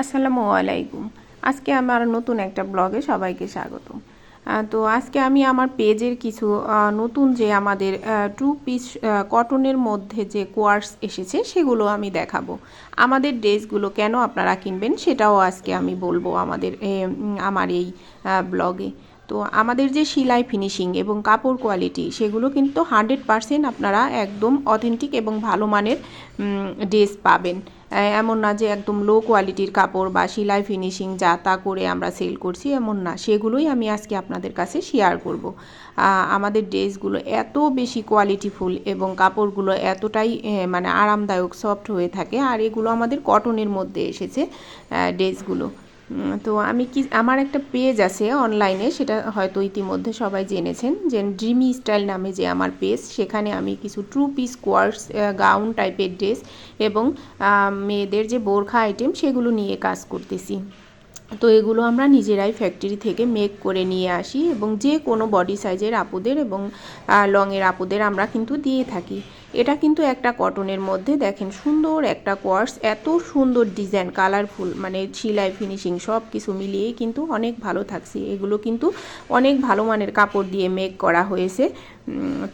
আসসালামু আলাইকুম। আজকে আমার নতুন একটা ব্লগে সবাইকে স্বাগত তো আজকে আমি আমার পেজের কিছু নতুন যে আমাদের টু পিস কটনের মধ্যে যে কোয়ার্স এসেছে সেগুলো আমি দেখাবো। আমাদের ড্রেসগুলো কেন আপনারা কিনবেন সেটাও আজকে আমি বলব আমাদের আমার এই ব্লগে। তো আমাদের যে সেলাই ফিনিশিং এবং কাপড় কোয়ালিটি সেগুলো কিন্তু হান্ড্রেড পারসেন্ট আপনারা একদম অথেন্টিক এবং ভালো মানের ড্রেস পাবেন। এমন না যে একদম লো কোয়ালিটির কাপড় বা সেলাই ফিনিশিং যা তা করে আমরা সেল করছি, এমন না। সেগুলোই আমি আজকে আপনাদের কাছে শেয়ার করব। আমাদের ড্রেসগুলো এত বেশি কোয়ালিটিফুল এবং কাপড়গুলো এতটাই মানে আরামদায়ক সফট হয়ে থাকে, আর এগুলো আমাদের কটনের মধ্যে এসেছে ড্রেসগুলো তো আমি কি, আমার একটা পেজ আছে অনলাইনে সেটা হয়তো ইতিমধ্যে সবাই জেনেছেন, যে ড্রিমি স্টাইল নামে যে আমার পেজ, সেখানে আমি কিছু ট্রু পিস কোয়ার্স গাউন টাইপের ড্রেস এবং মেয়েদের যে বোরখা আইটেম সেগুলো নিয়ে কাজ করতেছি। তো এগুলো আমরা নিজেরাই ফ্যাক্টরি থেকে মেক করে নিয়ে আসি এবং যে কোনো বডি সাইজের আপুদের এবং লংয়ের আপুদের আমরা কিন্তু দিয়ে থাকি। এটা কিন্তু একটা কটনের মধ্যে, দেখেন সুন্দর একটা কোয়ার্স, এত সুন্দর ডিজাইন, কালারফুল মানে সিলাই, ফিনিশিং সব কিছু মিলিয়েই কিন্তু অনেক ভালো থাকছে। এগুলো কিন্তু অনেক ভালো মানের কাপড় দিয়ে মেক করা হয়েছে।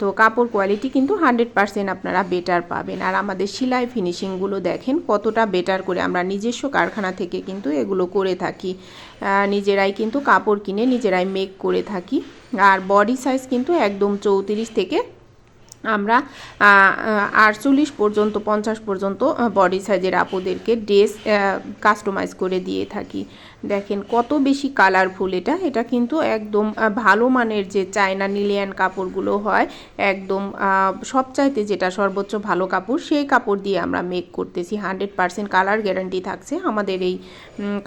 তো কাপড় কোয়ালিটি কিন্তু হান্ড্রেড পারসেন্ট আপনারা বেটার পাবেন। আর আমাদের সেলাই ফিনিশিংগুলো দেখেন কতটা বেটার করে আমরা নিজস্ব কারখানা থেকে কিন্তু এগুলো করে থাকি। নিজেরাই কিন্তু কাপড় কিনে নিজেরাই মেক করে থাকি। আর বডি সাইজ কিন্তু একদম চৌত্রিশ থেকে আমরা আটচল্লিশ পর্যন্ত, পঞ্চাশ পর্যন্ত বডি সাইজের আপুদেরকে ড্রেস কাস্টমাইজ করে দিয়ে থাকি। দেখেন কত বেশি কালারফুল এটা। এটা কিন্তু একদম ভালো মানের যে চায়না নিলিয়ান কাপড়গুলো হয়, একদম সবচাইতে যেটা সর্বোচ্চ ভালো কাপড়, সেই কাপড় দিয়ে আমরা মেক করতেছি। হান্ড্রেড পারসেন্ট কালার গ্যারান্টি থাকছে আমাদের এই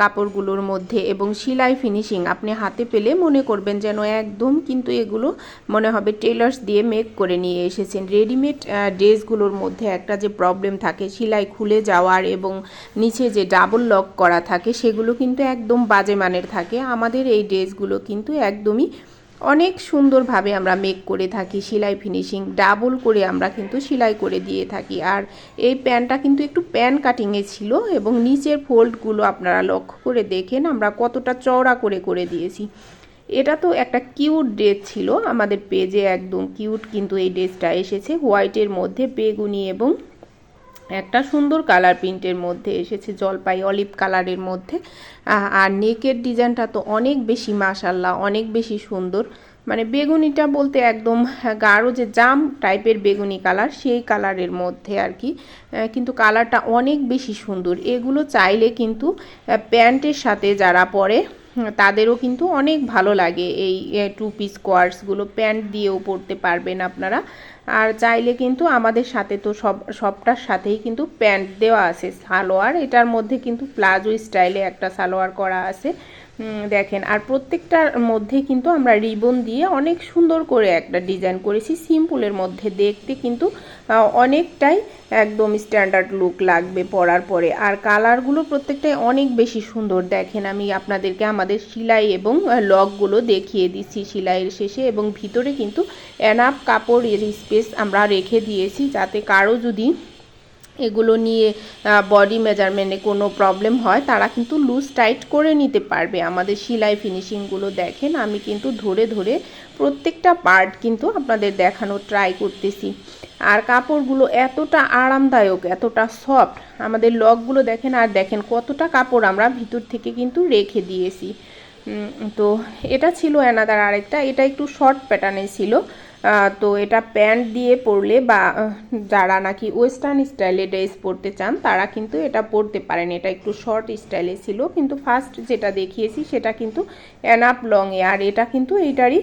কাপড়গুলোর মধ্যে। এবং সেলাই ফিনিশিং আপনি হাতে পেলে মনে করবেন যেন একদম কিন্তু এগুলো মনে হবে টেলার্স দিয়ে মেক করে নিয়ে এসেছেন। রেডিমেড ড্রেসগুলোর মধ্যে একটা যে প্রবলেম থাকে, সেলাই খুলে যাওয়ার এবং নিচে যে ডাবল লক করা থাকে, সেগুলো কিন্তু একদম বাজে মানের থাকে। আমাদের এই ড্রেসগুলো কিন্তু একদমই অনেক সুন্দরভাবে আমরা মেক করে থাকি, সেলাই ফিনিশিং ডাবল করে আমরা কিন্তু সেলাই করে দিয়ে থাকি। আর এই প্যান্টটা কিন্তু একটু প্যান কাটিংয়ে ছিল এবং নিচের ফোল্ডগুলো আপনারা লক্ষ্য করে দেখেন, আমরা কতটা চওড়া করে করে দিয়েছি। এটা তো একটা কিউট ড্রেস ছিল আমাদের পেজে একদম কিউট কিন্তু এই ড্রেসটা এসেছে। হোয়াইটের মধ্যে বেগুনি এবং একটা সুন্দর কালার প্রিন্টের মধ্যে এসেছে, জলপাই অলিভ কালারের মধ্যে। আর নেকের ডিজাইনটা তো অনেক বেশি মাশাল্লাহ অনেক বেশি সুন্দর। মানে বেগুনিটা বলতে একদম গাঢ় যে জাম টাইপের বেগুনি কালার সেই কালারের মধ্যে আর কি। কিন্তু কালারটা অনেক বেশি সুন্দর। এগুলো চাইলে কিন্তু প্যান্টের সাথে যারা পরে তাদেরও কিন্তু অনেক ভালো লাগে এই টু পিস কোয়ার্সগুলো প্যান্ট দিয়েও পরতে পারবেন আপনারা। আর চাইলে কিন্তু আমাদের সাথে তো সব, সবটার সাথেই কিন্তু প্যান্ট দেওয়া আছে, সালোয়ার। এটার মধ্যে কিন্তু প্লাজো স্টাইলে একটা সালোয়ার করা আছে। দেখেন, আর প্রত্যেকটার মধ্যে কিন্তু আমরা রিবন দিয়ে অনেক সুন্দর করে একটা ডিজাইন করেছি। সিম্পলের মধ্যে দেখতে কিন্তু অনেকটাই একদম স্ট্যান্ডার্ড লুক লাগবে পরার পরে। আর কালারগুলো প্রত্যেকটাই অনেক বেশি সুন্দর। দেখেন, আমি আপনাদেরকে আমাদের সেলাই এবং লকগুলো দেখিয়ে দিচ্ছি সেলাইয়ের শেষে এবং ভিতরে কিন্তু এনাফ কাপড়ের স্পেস আমরা রেখে দিয়েছি যাতে কারও যদি এগুলো নিয়ে বডি মেজারমেন্টে কোনো প্রবলেম হয়, তারা কিন্তু লুজ টাইট করে নিতে পারবে। আমাদের সেলাই ফিনিশিংগুলো দেখেন, আমি কিন্তু ধরে ধরে প্রত্যেকটা পার্ট কিন্তু আপনাদের দেখানো ট্রাই করতেছি। আর কাপড়গুলো এতটা আরামদায়ক, এতটা সফট আমাদের লকগুলো দেখেন, আর দেখেন কতটা কাপড় আমরা ভিতর থেকে কিন্তু রেখে দিয়েছি। তো এটা ছিল এনাদার আরেকটা, এটা একটু শর্ট প্যাটার্নে ছিল। তো এটা প্যান্ট দিয়ে পরলে বা যারা নাকি ওয়েস্টার্ন স্টাইলে ড্রেস পরতে চান, তারা কিন্তু এটা পরতে পারেন। এটা একটু শর্ট স্টাইলে ছিল, কিন্তু ফার্স্ট যেটা দেখিয়েছি সেটা কিন্তু অ্যানাপ লংয়ে আর এটা কিন্তু এটারই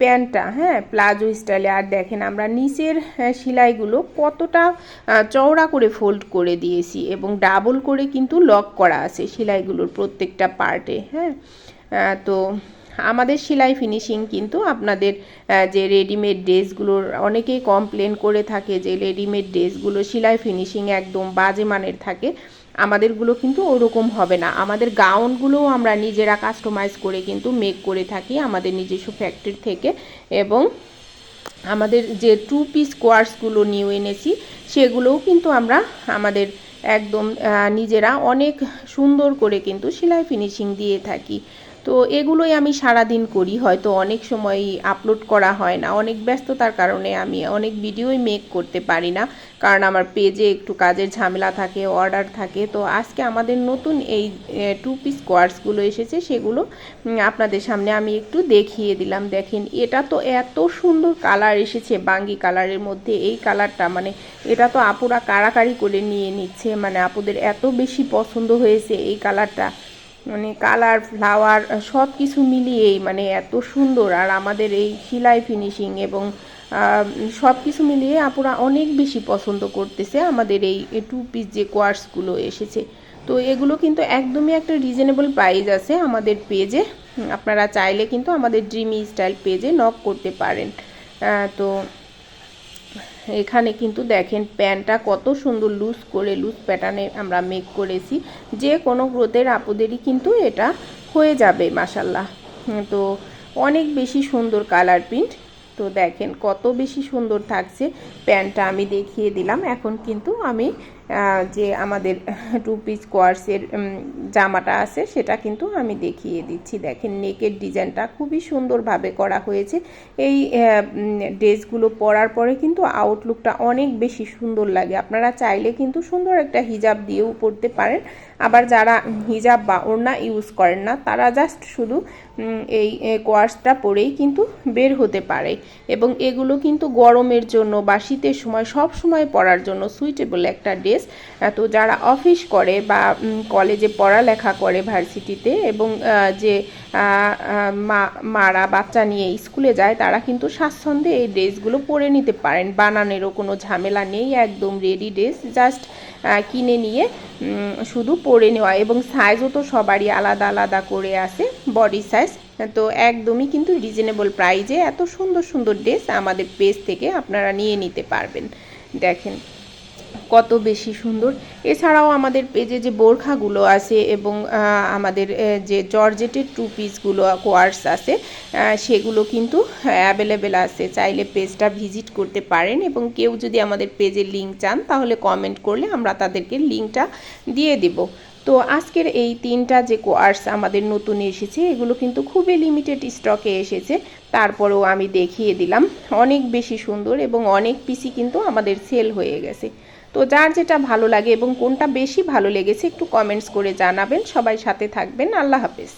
প্যান্টটা হ্যাঁ প্লাজো স্টাইলে। আর দেখেন আমরা নিচের সেলাইগুলো কতটা চওড়া করে ফোল্ড করে দিয়েছি এবং ডাবল করে কিন্তু লক করা আছে সেলাইগুলোর প্রত্যেকটা পার্টে হ্যাঁ। তো আমাদের সেলাই ফিনিশিং কিন্তু আপনাদের যে রেডিমেড ড্রেসগুলোর অনেকেই কমপ্লেন করে থাকে যে রেডিমেড ড্রেসগুলো সেলাই ফিনিশিং একদম বাজে মানের থাকে। আমাদেরগুলো কিন্তু ওরকম হবে না। আমাদের গাউনগুলোও আমরা নিজেরা কাস্টমাইজ করে কিন্তু মেক করে থাকি আমাদের নিজস্ব ফ্যাক্টরি থেকে এবং আমাদের যে টু পিস কোয়ার্সগুলো নিউ এনেছি, সেগুলোও কিন্তু আমরা আমাদের একদম নিজেরা অনেক সুন্দর করে কিন্তু সেলাই ফিনিশিং দিয়ে থাকি। তো এগুলোই আমি সারাদিন করি, হয়তো অনেক সময় আপলোড করা হয় না। অনেক ব্যস্ততার কারণে আমি অনেক ভিডিওই মেক করতে পারি না, কারণ আমার পেজে একটু কাজের ঝামেলা থাকে অর্ডার থাকে। তো আজকে আমাদের নতুন এই টু পিস কোয়ার্সগুলো এসেছে, সেগুলো আপনাদের সামনে আমি একটু দেখিয়ে দিলাম। দেখেন, এটা তো এত সুন্দর কালার এসেছে, বাঙ্গি কালারের মধ্যে। এই কালারটা মানে এটা তো আপুরা কারাকারি করে নিয়ে নিচ্ছে মানে আপুদের এত বেশি পছন্দ হয়েছে এই কালারটা মানে কালার, ফ্লাওয়ার সব কিছু মিলিয়েই মানে এত সুন্দর। আর আমাদের এই সেলাই ফিনিশিং এবং সব কিছু মিলিয়ে আপুরা অনেক বেশি পছন্দ করতেছে আমাদের এই টু পিস যে কোয়ার্সগুলো এসেছে। তো এগুলো কিন্তু একদমই একটা রিজনেবল প্রাইস আছে আমাদের পেজে আপনারা চাইলে কিন্তু আমাদের ড্রিমি স্টাইল পেজে নক করতে পারেন। তো এখানে কিন্তু দেখেন প্যান্টটা কত সুন্দর লুজ করে লুজ প্যাটার্নে আমরা মেক করেছি। যে কোনো গ্রোথের আপুদেরই কিন্তু এটা হয়ে যাবে মাসাল্লাহ তো অনেক বেশি সুন্দর কালার প্রিন্ট তো দেখেন কত বেশি সুন্দর থাকছে। প্যান্টটা আমি দেখিয়ে দিলাম। এখন কিন্তু আমি যে আমাদের টু পিস কোয়ার্সের জামাটা আছে, সেটা কিন্তু আমি দেখিয়ে দিচ্ছি। দেখেন নেকের ডিজাইনটা খুবই সুন্দরভাবে করা হয়েছে। এই ড্রেসগুলো পরার পরে কিন্তু আউটলুকটা অনেক বেশি সুন্দর লাগে। আপনারা চাইলে কিন্তু সুন্দর একটা হিজাব দিয়েও পরতে পারেন। আবার যারা হিজাব বা ওড়না ইউজ করেন না, তারা জাস্ট শুধু এই কোয়ার্সটা পরেই কিন্তু বের হতে পারে। এবং এগুলো কিন্তু গরমের জন্য বা শীতের সময় সব সময় পরার জন্য সুইটেবল একটা ড্রেস তো যারা অফিস করে বা কলেজে পড়ালেখা করে ভার্সিটিতে এবং যে মা, মারা বাচ্চা নিয়ে স্কুলে যায়, তারা কিন্তু স্বাচ্ছন্দ্যে এই ড্রেসগুলো পরে নিতে পারেন। বানানেরও কোনো ঝামেলা নেই, একদম রেডি ড্রেস জাস্ট কিনে নিয়ে শুধু পরে নেওয়া এবং সাইজও তো সবারই আলাদা আলাদা করে আছে বডি সাইজ তো একদমই কিন্তু রিজনেবল প্রাইজে এত সুন্দর সুন্দর ড্রেস আমাদের পেজ থেকে আপনারা নিয়ে নিতে পারবেন। দেখেন। কত বেশি সুন্দর। এছাড়াও আমাদের পেজে যে বোরখাগুলো আছে এবং আমাদের যে জর্জেটের টু পিসগুলো কোয়ার্স আছে সেগুলো কিন্তু অ্যাভেলেবেল আছে। চাইলে পেজটা ভিজিট করতে পারেন এবং কেউ যদি আমাদের পেজের লিঙ্ক চান, তাহলে কমেন্ট করলে আমরা তাদেরকে লিঙ্কটা দিয়ে দেব। তো আজকের এই তিনটা যে কোয়ার্স আমাদের নতুন এসেছে, এগুলো কিন্তু খুবই লিমিটেড স্টকে এসেছে। তারপরেও আমি দেখিয়ে দিলাম, অনেক বেশি সুন্দর এবং অনেক পিসি কিন্তু আমাদের সেল হয়ে গেছে। তো যার যেটা ভালো লাগে এবং কোনটা বেশি ভালো লেগেছে একটু কমেন্টস করে জানাবেন। সবাই সাথে থাকবেন। আল্লাহ হাফেজ।